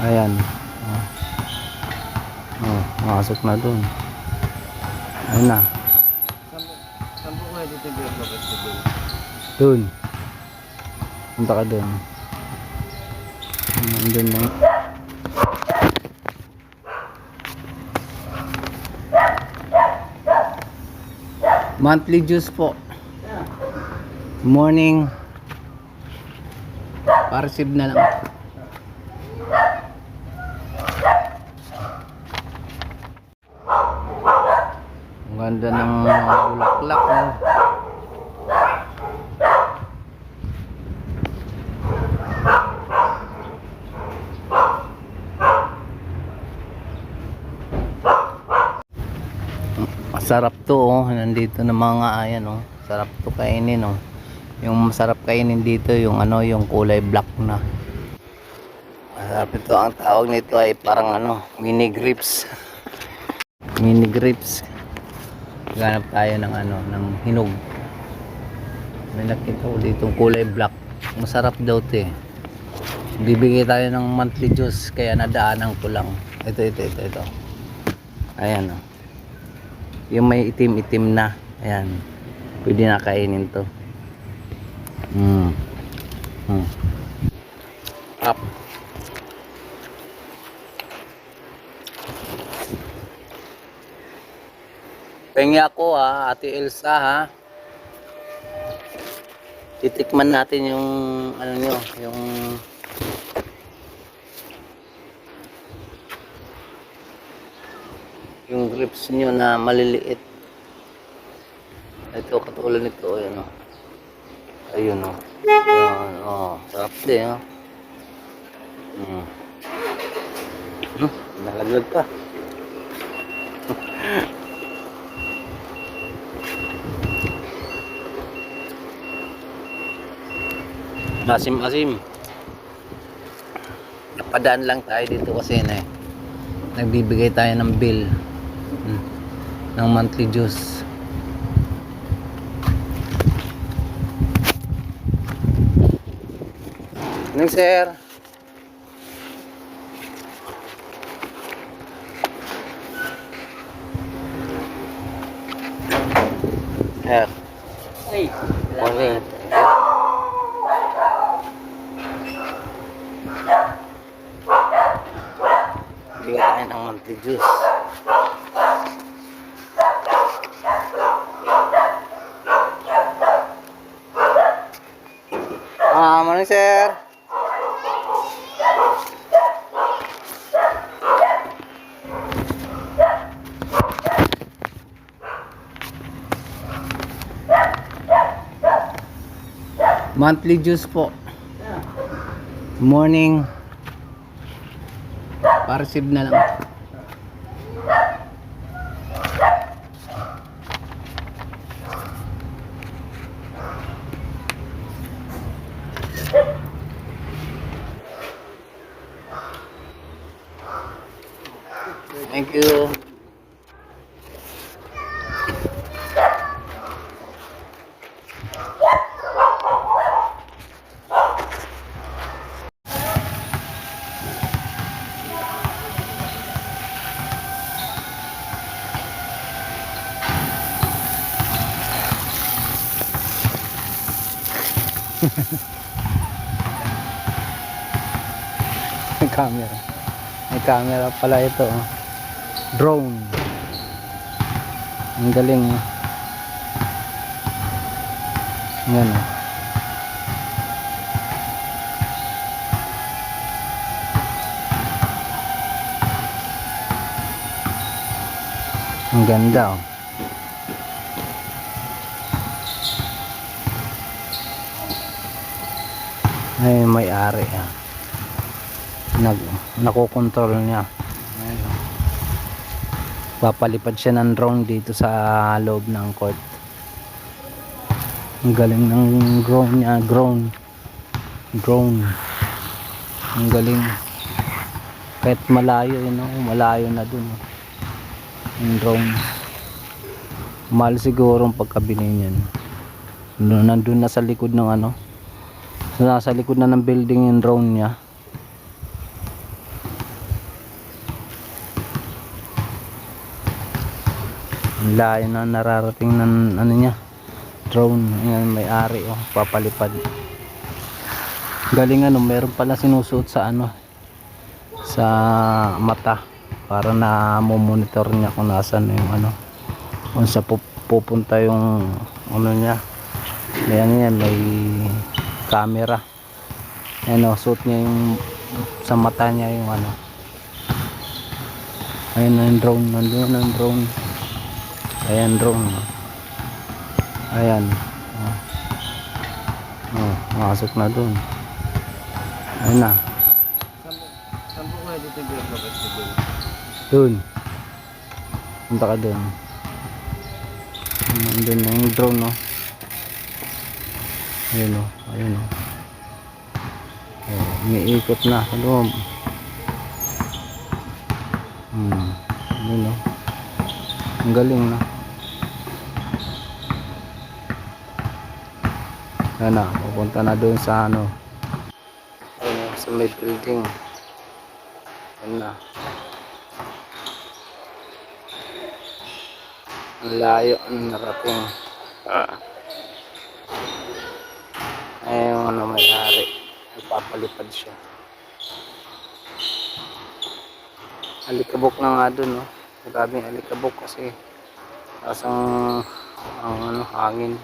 Ayan. Oh. Oh, masok na dun. Ayun na. Saan po, kayo dito yung ko dun? Punta ka dun. Nandun na. Monthly juice po. Morning. Pa-receive na lang. Ganda ng bulaklak. Oh. Masarap to oh. Nandito na mga ayan oh. Sarap to kainin oh. Yung masarap kainin dito yung ano yung kulay black na. Masarap ito ang tawag nito ay parang ano mini grapes. mini grapes. Ganap tayo ng ano ng hinog. May nakita ko dito kulay black. Masarap daw to eh. Bibigay tayo ng monthly juice kaya nadaanan ko lang. Ito ito ito ito. Ayan oh yung may itim-itim na ayan pwede na kainin to mm. Mm. up pengi ako ha ate Elsa ha. Titikman natin yung ano nyo yung yung grips nyo na maliliit. Ito katulad nito ayun o ayun o ayun o sarap din o hmm. Hmm, nalaglag pa asim asim. Napadaan lang tayo dito kasi na eh nagbibigay tayo ng bill. Hmm. ng monthly dues. Nang sir? Sir. Ay, Okay Bigyan tayo ng monthly juice Ah, morning sir. Monthly juice po. Morning. Pa-receive na lang. Thank you. May camera. May camera pala ito. oh. Drone. Ang galing. oh. Yan oh. Ang ganda oh. Ay, may-ari ah. Nag, nakokontrol niya. Ayan, oh. Papalipad siya ng drone dito sa loob ng court. Ang galing ng drone niya, drone. Drone. Ang galing. Kahit malayo, yun, oh, malayo na dun. oh. Yung drone. Mahal siguro ang pagkabili niyan. Nandun na sa likod ng ano nasa likod na ng building yung drone niya. Layo na nararating ng ano niya drone. Yan may ari oh papalipad. Galing ano meron pala sinusuot sa ano sa mata para na monitor niya kung nasan yung ano kung sa pupunta yung ano niya. Yan yan may camera. Ano. Suot niya yung sa mata niya yung ano. Ayun na yung drone. Nandun na yung drone. Ayan drone. Ayan. Oh. Oh, masok na dun. Ayun na. Dun. Punta ka dun. Nandun na yung drone, no? Ayun, no? Ayun, no? Oh, umiikot na sa. Hmm. Ayun, no? Ang galing, no? Ayan na, pupunta na dun sa ano. Ayun, no? sa may building. Ayan na. Ang layo ang narating. Ah. Yung ano may-ari. Nagpapalipad siya. Alikabok na nga dun, no? Maraming alikabok kasi asang ang ano, hangin.